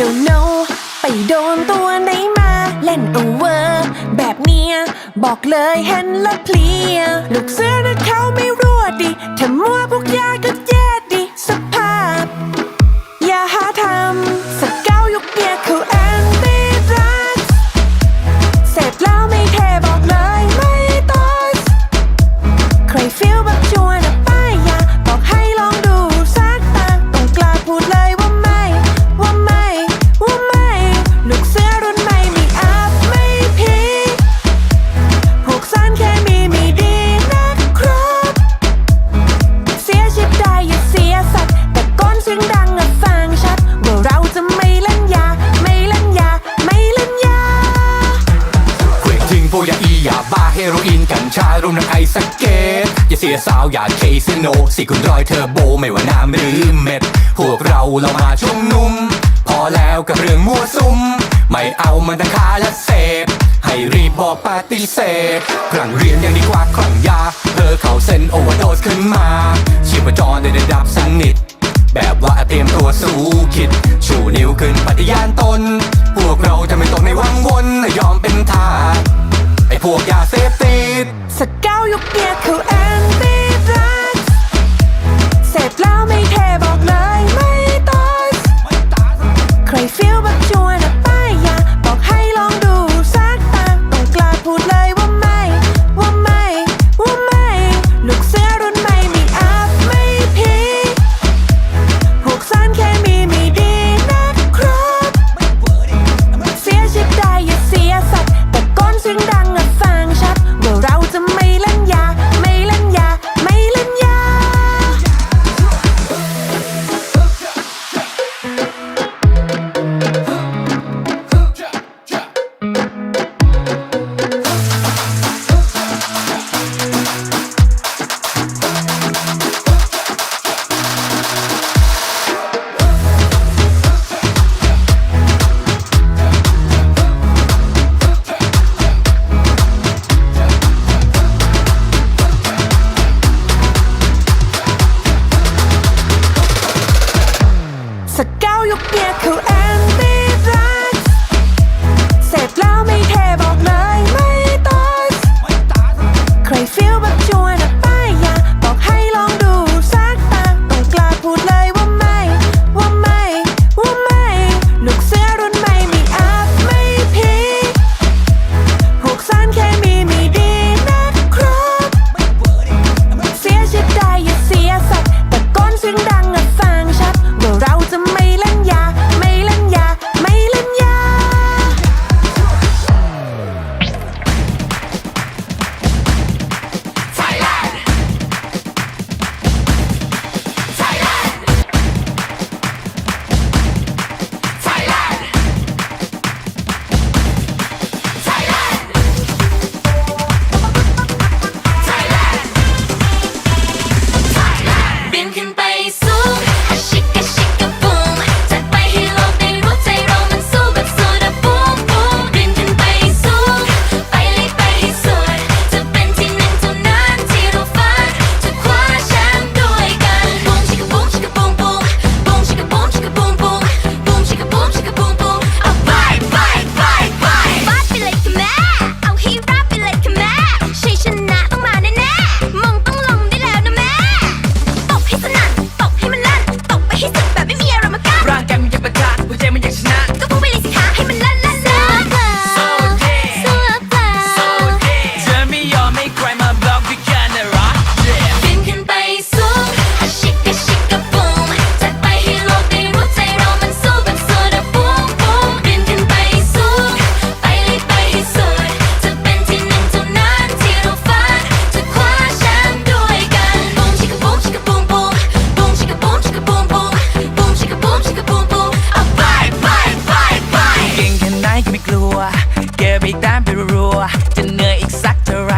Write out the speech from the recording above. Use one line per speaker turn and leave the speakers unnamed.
no no ไปโดนตัวไหนมา เล่นเอาเวอร์แบบเนี้ย บอกเลยเห็นแล้วเพลีย ลูกเสื้อนะเขาไม่รั่วดิถ้ามั
วพวกยาก็เจ๊ ฮโรอีนกัญชารวมทั้งไอสเกตอย่าเสียสาวอย่าเคซิโนสิคุณรอยเทอร์โบไม่ว่าน้ำหรือเม็ด พวกเราเรามาชุมนุม พอแล้วกับเรื่องมั่วซุม ไม่เอามันตั้งคาและเสพ ให้รีบบอกปฏิเสธครั้งเรียนยังดีกว่าครั้งยาเธอเขาเส้นโอเวอร์โดสขึ้นมาชีพจรได้ระดับสนิทแบบว่าเตรียมตัวสู้คิด ชูนิ้วขึ้นปฏิญาณตน พวกยาเสพติด ลูกเบียร์คือแอนตี้ดรักเสร็จแล้
วไม่เทบอกเลย every time เป็นรัวจะเหนื่อยอีกสักเท่าไร